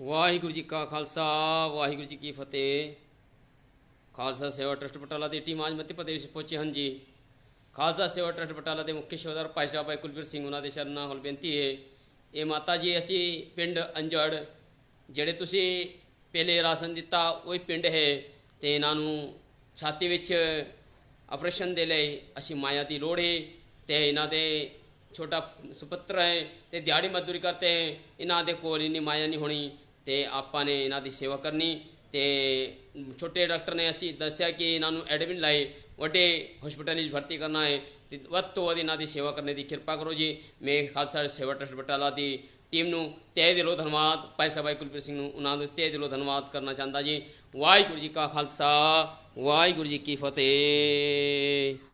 ਵਾਹਿਗੁਰੂ ਜੀ ਕਾ ਖਾਲਸਾ, ਵਾਹਿਗੁਰੂ ਜੀ ਕੀ ਫਤਿਹ। ਖਾਲਸਾ ਸੇਵਾ ਟਰਸਟ ਬਟਾਲਾ ਦੀ ਟੀਮ ਅੱਜ ਮੱਧ ਪ੍ਰਦੇਸ਼ ਪਹੁੰਚੀ ਹਨ ਜੀ ਖਾਲਸਾ ਸੇਵਾ ਟਰਸਟ ਬਟਾਲਾ ਦੇ ਮੁੱਖ ਸੇਵਾਦਾਰ ਭਾਈ ਸਾਹਿਬ ਭਾਈ ਕੁਲਬੀਰ ਸਿੰਘ, ਉਹਨਾਂ ਦੇ ਸ਼ਰਨਾਂ ਨਾਲ ਬੇਨਤੀ ਹੈ। ਇਹ ਮਾਤਾ ਜੀ, ਅਸੀਂ ਪਿੰਡ ਅੰਜੜ, ਜਿਹੜੇ ਤੁਸੀਂ ਪਹਿਲੇ ਰਾਸ਼ਨ ਦਿੱਤਾ, ਉਹ ਹੀ ਪਿੰਡ ਹੈ। ਤੇ ਇਹਨਾਂ ਨੂੰ ਛਾਤੀ ਵਿੱਚ ਆਪਰੇਸ਼ਨ ਦੇ ਲਈ ਅਸੀਂ ਮਾਇਆ ਦੀ ਲੋੜ ਹੈ ਤੇ ਇਹਨਾਂ ਦੇ ਛੋਟਾ ਸੁਪੁੱਤਰ ਹੈ ਤੇ ਦਿਹਾੜੀ ਮਜ਼ਦੂਰੀ ਕਰਤੇ ਹੈ, ਇਹਨਾਂ ਦੇ ਕੋਲ ਇੰਨੀ ਮਾਇਆ ਨਹੀਂ ਹੋਣੀ ਤੇ ਆਪਾਂ ਨੇ ਇਹਨਾਂ ਦੀ ਸੇਵਾ ਕਰਨੀ ਤੇ ਛੋਟੇ ਡਾਕਟਰ ਨੇ ਅਸੀਂ ਦੱਸਿਆ ਕਿ ਇਹਨਾਂ ਨੂੰ ਐਡਮਿਟ ਲਾਏ, ਵੱਡੇ ਹਸਪਤਾਲ ਵਿੱਚ ਭਰਤੀ ਕਰਨਾ ਹੈ ਤੇ ਵੱਧ ਤੋਂ ਵੱਧ ਇਹਨਾਂ ਦੀ ਸੇਵਾ ਕਰਨ ਦੀ ਕਿਰਪਾ ਕਰੋ ਜੀ। ਮੈਂ ਖਾਲਸਾ ਸੇਵਾ ਟਰਸਟ ਬਟਾਲਾ ਦੀ ਟੀਮ ਨੂੰ ਤਹਿ ਦਿਲੋਂ ਧੰਨਵਾਦ, ਭਾਈ ਸਾਹਿਬ ਕੁਲਪ੍ਰੀਤ ਸਿੰਘ ਨੂੰ ਉਹਨਾਂ ਨੂੰ ਤਹਿ ਦਿਲੋਂ ਧੰਨਵਾਦ ਕਰਨਾ ਚਾਹੁੰਦਾ ਜੀ। ਵਾਹਿਗੁਰੂ ਜੀ ਕਾ ਖਾਲਸਾ, ਵਾਹਿਗੁਰੂ ਜੀ ਕੀ ਫਤਿਹ।